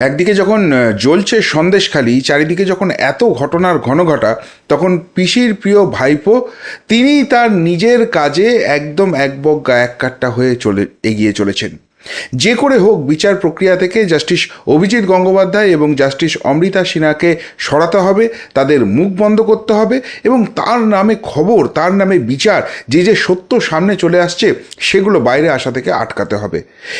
একদিকে যখন জ্বলছে সন্দেশখালি, চারিদিকে যখন এত ঘটনার ঘনঘটা, তখন পিসির প্রিয় ভাইপো তিনি তার নিজের কাজে একদম এক একবজ্ঞা এক কাট্টা হয়ে চলে, এগিয়ে চলেছেন। যে করে হোক বিচার প্রক্রিয়া থেকে জাস্টিস অভিজিৎ গঙ্গোপাধ্যায় এবং জাস্টিস অমৃতা সিনহাকে সরাতে হবে, তাদের মুখ বন্ধ করতে হবে এবং তার নামে খবর, তার নামে বিচার, যে যে সত্য সামনে চলে আসছে সেগুলো বাইরে আসা থেকে আটকাতে হবে।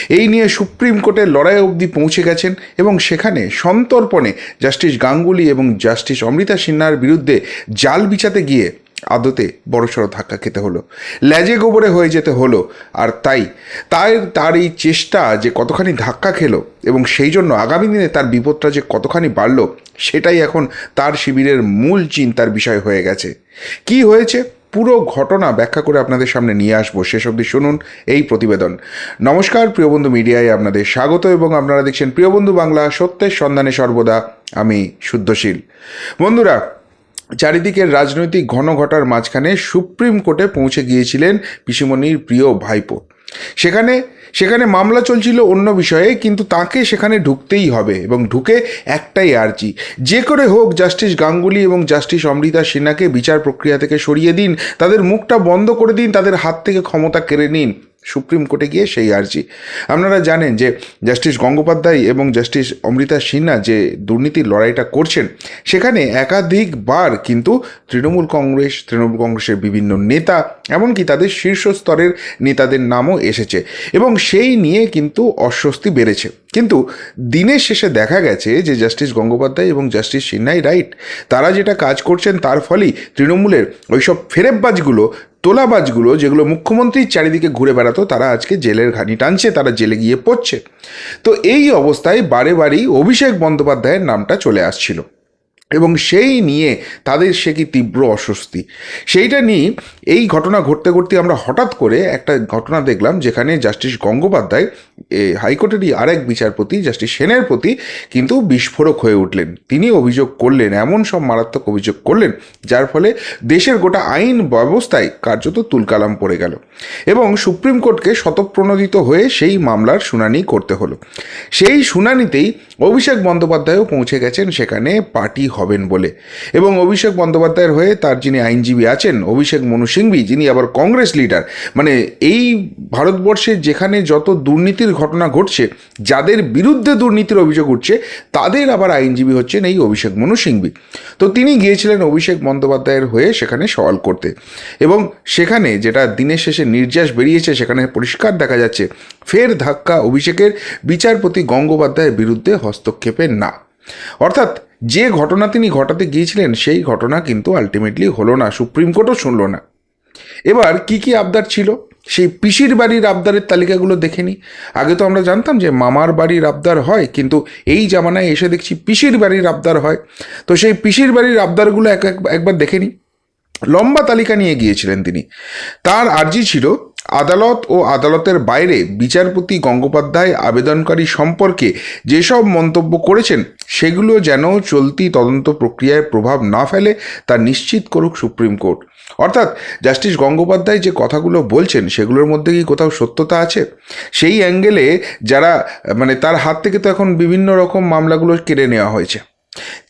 এই নিয়ে সুপ্রিম কোর্টের লড়াই অবধি পৌঁছে গেছেন এবং সেখানে সন্তর্পণে জাস্টিস গাঙ্গুলি এবং জাস্টিস অমৃতা সিনহার বিরুদ্ধে জাল বিচাতে গিয়ে আদতে বড়সড় ধাক্কা খেতে হলো। ল্যাজে গোবরে হয়ে যেতে হলো, আর তাই তাই তার এই চেষ্টা যে কতখানি ধাক্কা খেলো এবং সেই জন্য আগামী দিনে তার বিপদটা যে কতখানি বাড়লো, সেটাই এখন তার শিবিরের মূল চিন্তার বিষয় হয়ে গেছে। কি হয়েছে? পুরো ঘটনা ব্যাখ্যা করে আপনাদের সামনে নিয়ে আসব। শেষ অবধি শুনুন এই প্রতিবেদন। নমস্কার প্রিয়বন্ধু মিডিয়ায় আপনাদের স্বাগত এবং আপনারা দেখছেন প্রিয়বন্ধু বাংলা সত্যের সন্ধানে সর্বদা আমি শুদ্ধশীল। বন্ধুরা চারিদিকের রাজনৈতিক ঘনঘটার মাঝখানে সুপ্রিম কোর্টে পৌঁছে গিয়েছিলেন পিসিমণির প্রিয় ভাইপো। সেখানে সেখানে মামলা চলছিল অন্য বিষয়ে, কিন্তু তাকে সেখানে ঢুকতেই হবে এবং ঢুকে একটাই আর্জি। যে করে হোক, জাস্টিস গাঙ্গুলি এবং জাস্টিস অমৃতা সিনহাকে বিচার প্রক্রিয়া থেকে সরিয়ে দিন, তাদের মুখটা বন্ধ করে দিন, তাদের হাত থেকে ক্ষমতা কেড়ে নিন। সুপ্রিম কোর্টে গিয়ে সেই আর্জি। আপনারা জানেন যে জাস্টিস গঙ্গোপাধ্যায় এবং জাস্টিস অমৃতা সিনহা যে দুর্নীতির লড়াইটা করছেন, সেখানে একাধিকবার কিন্তু তৃণমূল কংগ্রেস, তৃণমূল কংগ্রেসের বিভিন্ন নেতা, এমনকি তাদের শীর্ষ স্তরের নেতাদের নামও এসেছে। এবং সেই নিয়ে কিন্তু অস্বস্তি বেড়েছে। কিন্তু দিনের শেষে দেখা গেছে যে জাস্টিস গঙ্গোপাধ্যায় এবং জাস্টিস সিনহাই রাইট, তারা যেটা কাজ করছেন তার ফলেই তৃণমূলের ওই সব ফেরেববাজগুলো, তোলাবাজগুলো, যেগুলো মুখ্যমন্ত্রীর চারিদিকে ঘুরে বেড়াতো, তারা আজকে জেলের ঘানি টানছে, তারা জেলে গিয়ে পড়ছে। তো এই অবস্থায় বারে বারেই অভিষেক বন্দ্যোপাধ্যায়ের নামটা চলে আসছিল। এবং সেই নিয়ে তাদের সে কি তীব্র অস্বস্তি? সেইটা নিয়ে এই ঘটনা ঘটতে ঘটতে আমরা হঠাৎ করে একটা ঘটনা দেখলাম যেখানে জাস্টিস গঙ্গোপাধ্যায় হাইকোর্টেরই আরেক বিচারপতি, জাস্টিস সেনের প্রতি কিন্তু বিস্ফোরক হয়ে উঠলেন। তিনি অভিযোগ করলেন, এমন সব মারাত্মক অভিযোগ করলেন, যার ফলে দেশের গোটা আইন ব্যবস্থায় কার্যত তুলকালাম পড়ে গেল এবং সুপ্রিম কোর্টকে শতপ্রণোদিত হয়ে সেই মামলার শুনানি করতে হলো। সেই শুনানিতেই অভিষেক বন্দ্যোপাধ্যায়ও পৌঁছে গেছেন সেখানে পার্টি হবেন বলে। এবং অভিষেক বন্দ্যোপাধ্যায়ের হয়ে তার যিনি আইনজীবী আছেন, অভিষেক মনু সিংভি, যিনি আবার কংগ্রেস লিডার মানে এই ভারতবর্ষে যেখানে যত দুর্নীতির ঘটনা ঘটছে, যাদের বিরুদ্ধে দুর্নীতির অভিযোগ উঠছে, তাদের আবার আইনজীবী হচ্ছেন এই অভিষেক মনু সিংভি। তো তিনি গিয়েছিলেন অভিষেক বন্দ্যোপাধ্যায়ের হয়ে সেখানে সওয়াল করতে। এবং সেখানে যেটা দিনের শেষে নির্যাস বেরিয়েছে, সেখানে পরিষ্কার দেখা যাচ্ছে ফের ধাক্কা অভিষেকের বিচারপতি গঙ্গোপাধ্যায়ের বিরুদ্ধে হস্তক্ষেপের না। অর্থাৎ যে ঘটনা তিনি ঘটাতে গিয়েছিলেন, সেই ঘটনা কিন্তু আলটিমেটলি হলো না, সুপ্রিম কোর্টও শুনল না। এবার কি কি আবদার ছিল? সেই পিসির বাড়ির আবদারের তালিকাগুলো দেখে নিই আগে তো আমরা জানতাম যে মামার বাড়ির আবদার হয়, কিন্তু এই জামানায় এসে দেখছি পিসির বাড়ির আবদার হয়। তো সেই পিসির বাড়ির আবদারগুলো এক এক- একবার দেখে নিই লম্বা তালিকা নিয়ে গিয়েছিলেন তিনি। তার আর্জি ছিল আদালত ও আদালতের বাইরে বিচারপতি গঙ্গোপাধ্যায় আবেদনকারী সম্পর্কে যেসব মন্তব্য করেছেন, সেগুলো যেন চলতি তদন্ত প্রক্রিয়ায় প্রভাব না ফেলে তা নিশ্চিত করুক সুপ্রিম কোর্ট। অর্থাৎ জাস্টিস গঙ্গোপাধ্যায় যে কথাগুলো বলছেন, সেগুলোর মধ্যে কি কোথাও সত্যতা আছে? সেই অ্যাঙ্গেলে যারা মানে তার হাত থেকে তো এখন বিভিন্ন রকম মামলাগুলো কেড়ে নেওয়া হয়েছে।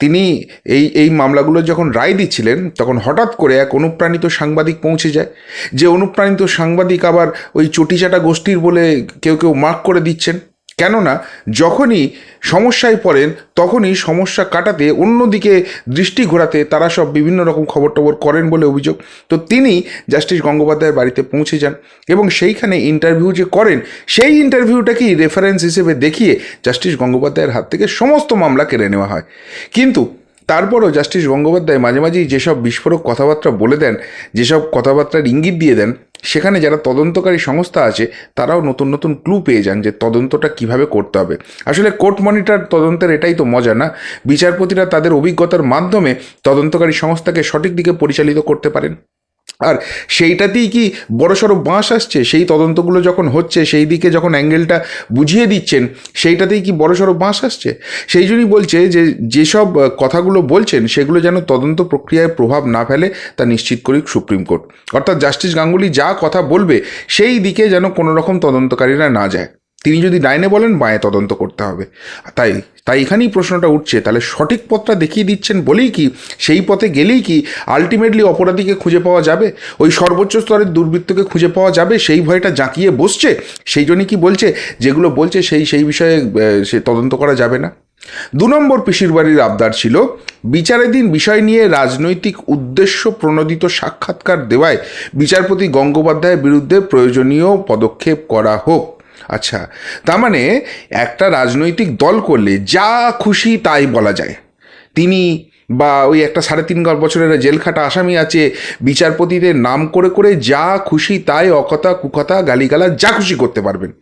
তিনি এই এই মামলাগুলো যখন রায় দিচ্ছিলেন, তখন হঠাৎ করে এক অনুপ্রাণিত সাংবাদিক পৌঁছে যায়। যে অনুপ্রাণিত সাংবাদিক আবার ওই চটিচাটা গোষ্ঠীর বলে কেউ কেউ মার্ক করে দিচ্ছেন। কেননা যখনই সমস্যায় পড়েন, তখনই সমস্যা কাটাতে অন্যদিকে দৃষ্টি ঘোরাতে তারা সব বিভিন্ন রকম খবর টবর করেন বলে অভিযোগ। তো তিনি জাস্টিস গঙ্গোপাধ্যায়ের বাড়িতে পৌঁছে যান এবং সেইখানে ইন্টারভিউ যে করেন, সেই ইন্টারভিউটাকেই রেফারেন্স হিসেবে দেখিয়ে জাস্টিস গঙ্গোপাধ্যায়ের হাত থেকে সমস্ত মামলা কেড়ে নেওয়া হয়। কিন্তু তারপরও জাস্টিস গঙ্গোপাধ্যায় মাঝে মাঝেই যেসব বিস্ফোরক কথাবার্তা বলে দেন, যেসব কথাবার্তার ইঙ্গিত দিয়ে দেন, সেখানে যারা তদন্তকারী সংস্থা আছে, তারাও নতুন নতুন ক্লু পেয়ে যান যে তদন্তটা কীভাবে করতে হবে। আসলে কোর্ট মনিটর তদন্তের এটাই তো মজা না? বিচারপতিরা তাদের অভিজ্ঞতার মাধ্যমে তদন্তকারী সংস্থাকে সঠিক দিকে পরিচালিত করতে পারেন। আর সেইটাতেই কি বড়সড় বাঁশ আসছে? সেই তদন্তগুলো যখন হচ্ছে, সেই দিকে যখন অ্যাঙ্গেলটা বুঝিয়ে দিচ্ছেন, সেইটাতেই কি বড়সড় বাঁশ আসছে? সেই জন্যই বলছে যে, যেসব কথাগুলো বলছেন, সেগুলো যেন তদন্ত প্রক্রিয়ায় প্রভাব না ফেলে তা নিশ্চিত করি সুপ্রিম কোর্ট। অর্থাৎ জাস্টিস গাঙ্গুলি যা কথা বলবে, সেই দিকে যেন কোনো রকম তদন্তকারীরা না যায়। তিনি যদি ডাইনে বলেন, বাঁয়ে তদন্ত করতে হবে। তাই তাই এখানেই প্রশ্নটা উঠছে। তাহলে সঠিক পথটা দেখিয়ে দিচ্ছেন বলেই কি, সেই পথে গেলেই কি আলটিমেটলি অপরাধীকে খুঁজে পাওয়া যাবে? ওই সর্বোচ্চ স্তরের দুর্বৃত্তকে খুঁজে পাওয়া যাবে? সেই ভয়টা জাঁকিয়ে বসছে? সেই জন্যই কি বলছে? যেগুলো বলছে সেই সেই বিষয়ে সে তদন্ত করা যাবে না? দু নম্বর পিসির বাড়ির আবদার ছিল বিচারাধীন বিষয় নিয়ে রাজনৈতিক উদ্দেশ্য প্রণোদিত সাক্ষাৎকার দেওয়ায় বিচারপতি গঙ্গোপাধ্যায়ের বিরুদ্ধে প্রয়োজনীয় পদক্ষেপ করা হোক। আচ্ছা তার মানে একটা রাজনৈতিক দল করলে যা খুশি তাই বলা যায়। তিনি বা ওই একটা সাড়ে তিন বছরের জেলখাটা আসামি আছে, বিচারপতিদের নাম করে করে যা খুশি তাই অকথা কুকথা গালিগালা যা খুশি করতে পারবেন।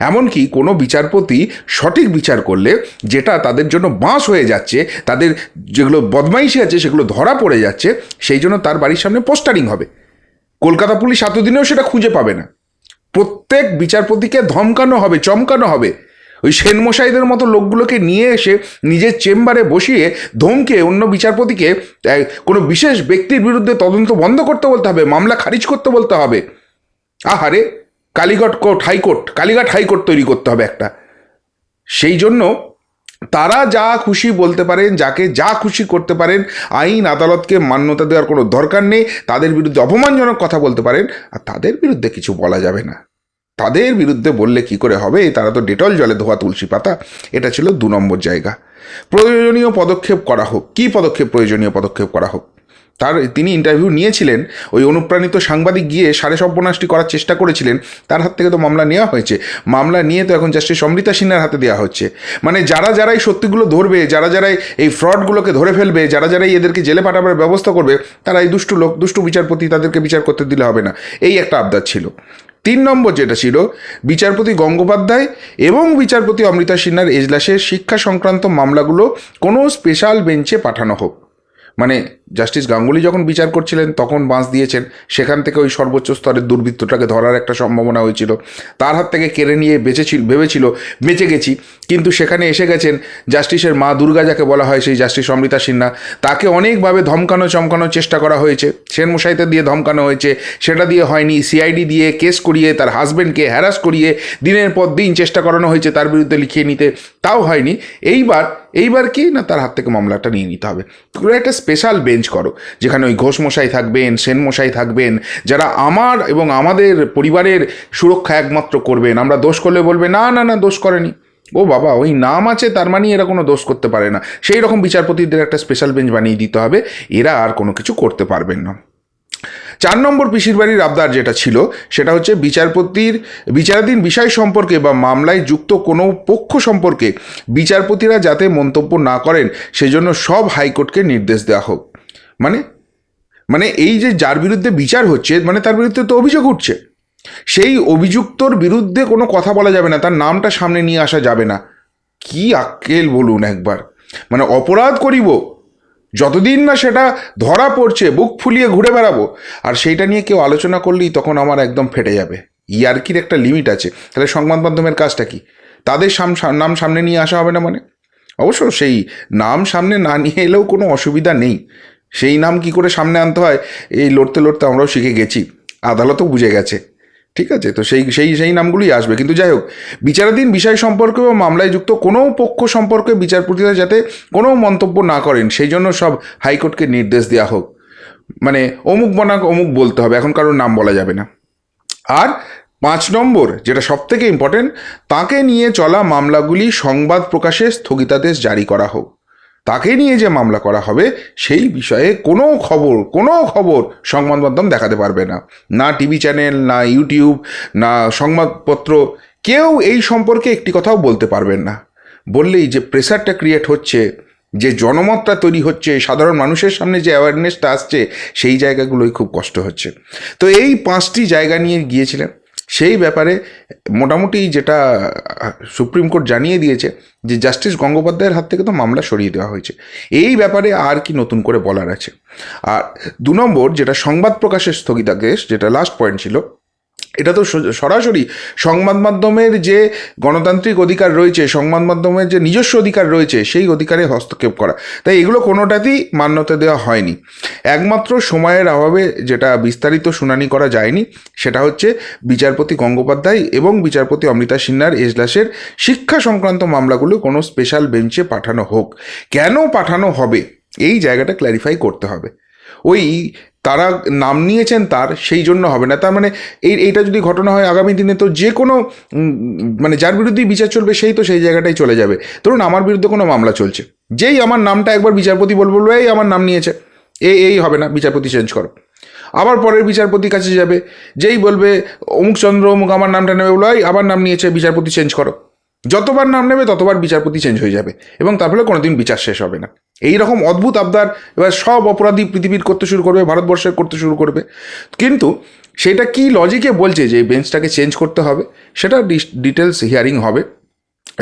এমনকি কোনো বিচারপতি সঠিক বিচার করলে যেটা তাদের জন্য বাঁশ হয়ে যাচ্ছে, তাদের যেগুলো বদমাইশি আছে সেগুলো ধরা পড়ে যাচ্ছে, সেই জন্য তার বাড়ির সামনে পোস্টারিং হবে। কলকাতা পুলিশ এতদিনেও সেটা খুঁজে পাবে না। প্রত্যেক বিচারপতিকে ধমকানো হবে, চমকানো হবে। ওই সেনমশাইদের মতো লোকগুলোকে নিয়ে এসে নিজের চেম্বারে বসিয়ে ধমকে অন্য বিচারপতিকে কোনো বিশেষ ব্যক্তির বিরুদ্ধে তদন্ত বন্ধ করতে বলতে হবে, মামলা খারিজ করতে বলতে হবে। আহারে, Kalighat court, high court, Kalighat high court তৈরি করতে হবে একটা। সেই জন্য তারা যা খুশি বলতে পারেন, যাকে যা খুশি করতে পারেন, আইন আদালতকে মান্যতা দেওয়ার কোনো দরকার নেই, তাদের বিরুদ্ধে অপমানজনক কথা বলতে পারেন, আর তাদের বিরুদ্ধে কিছু বলা যাবে না। তাদের বিরুদ্ধে বললে কি করে হবে? তারা তো ডেটল জলে ধোয়া তুলসী পাতা। এটা ছিল দু নম্বর জায়গা। প্রয়োজনীয় পদক্ষেপ করা হোক। কী পদক্ষেপ প্রয়োজনীয় পদক্ষেপ করা হোক? তার তিনি ইন্টারভিউ নিয়েছিলেন, ওই অনুপ্রাণিত সাংবাদিক গিয়ে সাড়ে সর্বনাশটি করার চেষ্টা করেছিলেন, তার হাত থেকে তো মামলা নেওয়া হয়েছে। মামলা নিয়ে তো এখন জাস্টিস অমৃতা সিনহার হাতে দেওয়া হচ্ছে। মানে যারা যারাই সত্যিগুলো ধরবে, যারা যারাই এই ফ্রডগুলোকে ধরে ফেলবে, যারা যারাই এদেরকে জেলে পাঠাবার ব্যবস্থা করবে, তারা এই দুষ্টু লোক দুষ্টু বিচারপতি তাদেরকে বিচার করতে দিলে হবে না। এই একটা আবদার ছিল। তিন নম্বর যেটা ছিল, বিচারপতি গঙ্গোপাধ্যায় এবং বিচারপতি অমৃতা সিনহার এজলাসের শিক্ষা সংক্রান্ত মামলাগুলো কোনো স্পেশাল বেঞ্চে পাঠানো হোক। মানে জাস্টিস গাঙ্গুলি যখন বিচার করছিলেন, তখন বাঁশ দিয়েছেন। সেখান থেকে ওই সর্বোচ্চ স্তরের দুর্বৃত্তটাকে ধরার একটা সম্ভাবনা হয়েছিল। তার হাত থেকে কেড়ে নিয়ে বেঁচেছিল, ভেবেছিল, বেঁচে গেছি। কিন্তু সেখানে এসে গেছেন জাস্টিসের মা দুর্গা, যাকে বলা হয় সেই জাস্টিস অমৃতা সিনহা। তাকে অনেকভাবে ধমকানো, চমকানোর চেষ্টা করা হয়েছে। সেন মশাইতে দিয়ে ধমকানো হয়েছে। সেটা দিয়ে হয়নি। সিআইডি দিয়ে কেস করিয়ে, তার হাজব্যান্ডকে হ্যারাস করিয়ে, দিনের পর দিন চেষ্টা করানো হয়েছে তার বিরুদ্ধে লিখিয়ে নিতে। তাও হয়নি। এইবার এইবার কি? না, তার হাত থেকে মামলাটা নিয়ে নিতে হবে। একটা স্পেশাল বেঞ্চ করো, যেখানে ওই ঘোষ মশাই থাকবেন সেন মশাই থাকবেন, যারা আমার এবং আমাদের পরিবারের সুরক্ষা একমাত্র করবেন। আমরা দোষ করলে বলবে, না না না, দোষ করেনি। ও বাবা, ওই নাম আছে, তার মানে এরা কোনো দোষ করতে পারে না। সেই রকম বিচারপতিদের একটা স্পেশাল বেঞ্চ বানিয়ে দিতে হবে। এরা আর কোনো কিছু করতে পারবেন না। চার নম্বর পিসির বাড়ির আবদার যেটা ছিল, সেটা হচ্ছে বিচারপতির, বিচারাধীন বিষয় সম্পর্কে বা মামলায় যুক্ত কোনো পক্ষ সম্পর্কে বিচারপতিরা যাতে মন্তব্য না করেন, সেজন্য সব হাইকোর্টকে নির্দেশ দেওয়া হোক। মানে মানে এই যে যার বিরুদ্ধে বিচার হচ্ছে মানে তার বিরুদ্ধে তো অভিযোগ উঠছে। সেই অভিযুক্তর বিরুদ্ধে কোনো কথা বলা যাবে না, তার নামটা সামনে নিয়ে আসা যাবে না। কি আক্কেল বলুন একবার। মানে অপরাধ করিব যতদিন না সেটা ধরা পড়ছে, বুক ফুলিয়ে ঘুরে বেড়াবো, আর সেইটা নিয়ে কেউ আলোচনা করলেই তখন আমার একদম ফেটে যাবে। ইয়ার্কির একটা লিমিট আছে। তাহলে সংবাদ মাধ্যমের কাজটা কি? তাদের নাম সামনে নিয়ে আসা হবে না মানে? অবশ্য সেই নাম সামনে না নিয়ে এলেও কোনো অসুবিধা নেই। সেই নাম কি করে সামনে আনতে হয়? এই লড়তে লড়তে আমরাও শিখে গেছি। আদালতও বুঝে গেছে। ঠিক আছে? তো সেই সেই সেই নামগুলোই আসবে। কিন্তু যাই হোক, বিচারাধীন বিষয় সম্পর্কে বা মামলায় যুক্ত কোনো পক্ষ সম্পর্কে বিচারপতিরা যাতে কোনো মন্তব্য না করেন, সেই জন্য সব হাইকোর্টকে নির্দেশ দেওয়া হোক। মানে অমুক বনাক, অমুক বলতে হবে, এখন কারোর নাম বলা যাবে না। আর পাঁচ নম্বর, যেটা সব থেকে ইম্পর্টেন্ট তাকে নিয়ে চলা মামলাগুলি সংবাদ প্রকাশে স্থগিতাদেশ জারি করা হোক। তাকে নিয়ে যে মামলা করা হবে, সেই বিষয়ে কোনো খবর কোনো খবর সংবাদ মাধ্যম দেখাতে পারবে না। না টিভি চ্যানেল, না ইউটিউব, না সংবাদপত্র, কেউ এই সম্পর্কে একটি কথাও বলতে পারবেন না। বললেই যে প্রেসারটা ক্রিয়েট হচ্ছে, যে জনমতটা তৈরি হচ্ছে, সাধারণ মানুষের সামনে যে অ্যাওয়ারনেসটা আসছে, সেই জায়গাগুলোই খুব কষ্ট হচ্ছে। তো এই পাঁচটি জায়গা নিয়ে গিয়েছিলেন। সেই ব্যাপারে মোটামুটি যেটা সুপ্রিম কোর্ট জানিয়ে দিয়েছে যে জাস্টিস গঙ্গোপাধ্যায়ের হাত থেকে তো মামলা সরিয়ে দেওয়া হয়েছে। এই ব্যাপারে আর কি নতুন করে বলার আছে। আর দু নম্বর যেটা সংবাদ প্রকাশের স্থগিতাদেশ, যেটা লাস্ট পয়েন্ট ছিল এটা তো সরাসরি সংবাদ মাধ্যমের যে গণতান্ত্রিক অধিকার রয়েছে, সংবাদ মাধ্যমের যে নিজস্ব অধিকার রয়েছে, সেই অধিকারে হস্তক্ষেপ করা। তাই এগুলো কোনোটাতেই মান্যতা দেওয়া হয়নি। একমাত্র সময়ের অভাবে যেটা বিস্তারিত শুনানি করা যায়নি, সেটা হচ্ছে বিচারপতি গঙ্গোপাধ্যায় এবং বিচারপতি অমৃতা সিনহার এজলাসের শিক্ষা সংক্রান্ত মামলাগুলো কোনো স্পেশাল বেঞ্চে পাঠানো হোক। কেন পাঠানো হবে? এই জায়গাটা ক্ল্যারিফাই করতে হবে। ওই তারা নাম নিয়েছেন তার, সেই জন্য হবে না। তার মানে এই, এইটা যদি ঘটনা হয় আগামী দিনে, তো যে কোনো মানে যার বিরুদ্ধেই বিচার চলবে, সেই তো সেই জায়গাটাই চলে যাবে। ধরুন আমার বিরুদ্ধে কোনো মামলা চলছে। যেই আমার নামটা একবার বিচারপতি বলব এই আমার নাম নিয়েছে। এই এই হবে না, বিচারপতি চেঞ্জ করো। আবার পরের বিচারপতির কাছে যাবে, যেই বলবে, অমুক চন্দ্র অমুক আমার নামটা নেবে। বলো আবার নাম নিয়েছে, বিচারপতি চেঞ্জ করো। যতবার নাম নেবে, ততবার বিচারপতি চেঞ্জ হয়ে যাবে। এবং তার ফলে কোনোদিন বিচার শেষ হবে না। এই রকম অদ্ভুত আবদার, এবার সব অপরাধী পৃথিবীর করতে শুরু করবে ভারতবর্ষের করতে শুরু করবে। কিন্তু সেটা কি লজিকে বলছে যে বেঞ্চটাকে চেঞ্জ করতে হবে, সেটা ডিটেলস হিয়ারিং হবে।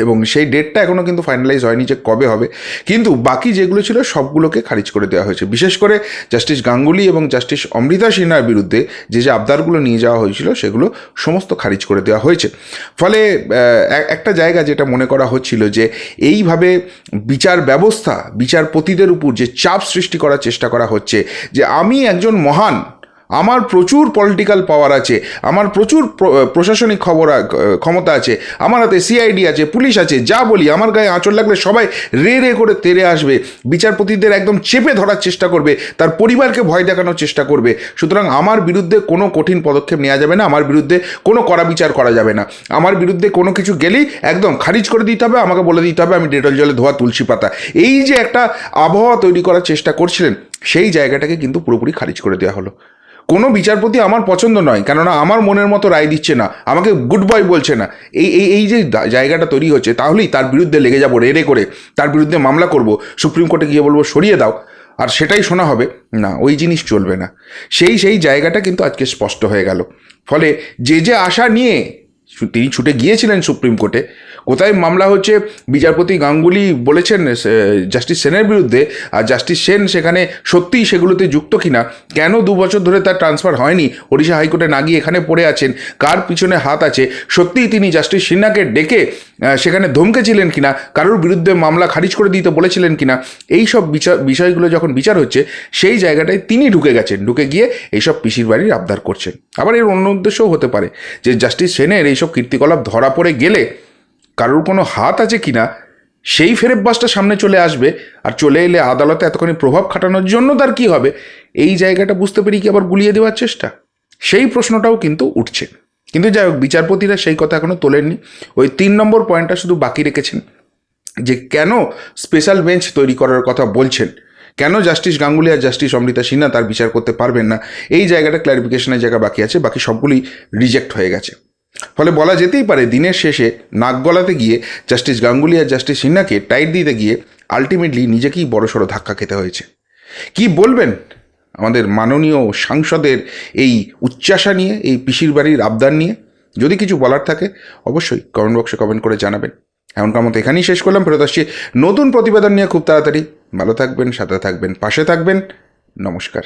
এবং সেই ডেটটা এখনও কিন্তু ফাইনালাইজ হয়নি যে কবে হবে। কিন্তু বাকি যেগুলো ছিল সবগুলোকে খারিজ করে দেওয়া হয়েছে। বিশেষ করে জাস্টিস গাঙ্গুলি এবং জাস্টিস অমৃতা সিনহার বিরুদ্ধে যে যে আবদারগুলো নিয়ে যাওয়া হয়েছিল, সেগুলো সমস্ত খারিজ করে দেওয়া হয়েছে। ফলে একটা জায়গা যেটা মনে করা হচ্ছিল যে এইভাবে বিচার ব্যবস্থা, বিচারপতিদের উপর যে চাপ সৃষ্টি করার চেষ্টা করা হচ্ছে, যে আমি একজন মহান আমার প্রচুর পলিটিক্যাল পাওয়ার আছে, আমার প্রচুর প্রশাসনিক খবর ক্ষমতা আছে, আমার হাতে সিআইডি আছে, পুলিশ আছে, যা বলি, আমার গায়ে আঁচল লাগলে সবাই রে রে করে তেরে আসবে, বিচারপতিদের একদম চেপে ধরার চেষ্টা করবে, তার পরিবারকে ভয় দেখানোর চেষ্টা করবে, সুতরাং আমার বিরুদ্ধে কোনো কঠিন পদক্ষেপ নেওয়া যাবে না, আমার বিরুদ্ধে কোনো কড়া বিচার করা যাবে না, আমার বিরুদ্ধে কোনো কিছু গেলেই একদম খারিজ করে দিতে হবে, আমাকে বলে দিতে হবে আমি ডেটল জলে ধোয়া তুলসী পাতা, এই যে একটা আবহাওয়া তৈরি করার চেষ্টা করছিলেন, সেই জায়গাটাকে কিন্তু পুরোপুরি খারিজ করে দেওয়া হলো। কোনো বিচারপতি আমার পছন্দ নয়, কেননা আমার মনের মতো রায় দিচ্ছে না, আমাকে গুড বয় বলছে না। এই এই এই যে জায়গাটা তৈরি হচ্ছে, তাহলেই তার বিরুদ্ধে লেগে যাব রেড়ে করে তার বিরুদ্ধে মামলা করব, সুপ্রিম কোর্টে গিয়ে বলব, সরিয়ে দাও। আর সেটাই শোনা হবে, না, ওই জিনিস চলবে না। সেই সেই জায়গাটা কিন্তু আজকে স্পষ্ট হয়ে গেল। ফলে যে যে আশা নিয়ে তিনি ছুটে গিয়েছিলেন সুপ্রিম কোর্টে। কোথায় মামলা হচ্ছে? বিচারপতি গাঙ্গুলি বলেছেন জাস্টিস সেনের বিরুদ্ধে, আর জাস্টিস সেন সেখানে সত্যিই সেগুলোতে যুক্ত কিনা? কেন দু বছর ধরে তার ট্রান্সফার হয়নি? ওড়িশা হাইকোর্টে না গিয়ে এখানে পড়ে আছেন। কার পিছনে হাত আছে? সত্যিই তিনি জাস্টিস সিনহাকে ডেকে সেখানে ধমকেছিলেন কিনা, কারোর বিরুদ্ধে মামলা খারিজ করে দিতে বলেছিলেন কিনা, এই সব বিচার, বিষয়গুলো যখন বিচার হচ্ছে, সেই জায়গাটায় তিনি ঢুকে গেছেন। ঢুকে গিয়ে এইসব পিসির বাড়ির আবদার করছেন। আবার এর অন্য উদ্দেশ্যও হতে পারে যে জাস্টিস সেনের এইসব কীর্তিকলাপ ধরা পড়ে গেলে কারোর কোনো হাত আছে কিনা, সেই ফেরেব বাসটা সামনে চলে আসবে আর চলে এলে আদালতে এতখানি প্রভাব খাটানোর জন্য তার কি হবে? এই জায়গাটা বুঝতে পেরে কি আবার গুলিয়ে দেওয়ার চেষ্টা? সেই প্রশ্নটাও কিন্তু উঠছে। কিন্তু যাই হোক, বিচারপতিরা সেই কথা এখনও তোলেননি। ওই তিন নম্বর পয়েন্টটা শুধু বাকি রেখেছেন যে কেন স্পেশাল বেঞ্চ তৈরি করার কথা বলছেন? কেন জাস্টিস গাঙ্গুলি আর জাস্টিস অমৃতা সিনহা তার বিচার করতে পারবেন না? এই জায়গাটা ক্ল্যারিফিকেশনের জায়গা বাকি আছে, বাকি সবগুলি রিজেক্ট হয়ে গেছে। ফলে বলা যেতেই পারে, দিনের শেষে নাক গলাতে গিয়ে জাস্টিস গাঙ্গুলি আর জাস্টিস সিনহাকে টাইট দিতে গিয়ে আলটিমেটলি নিজেকেই বড়সড় ধাক্কা খেতে হয়েছে। কি বলবেন? আমাদের মাননীয় সাংসদের এই উচ্চাসা নিয়ে, এই পিসির বাড়ির আবদার নিয়ে। যদি কিছু বলার থাকে, অবশ্যই কমেন্ট বক্সে কমেন্ট করে জানাবেন। এমনকার মতো এখানেই শেষ করলাম, ফেরত আসছি নতুন প্রতিবেদন নিয়ে। খুব তাড়াতাড়ি। ভালো থাকবেন, সাথে থাকবেন, পাশে থাকবেন। নমস্কার।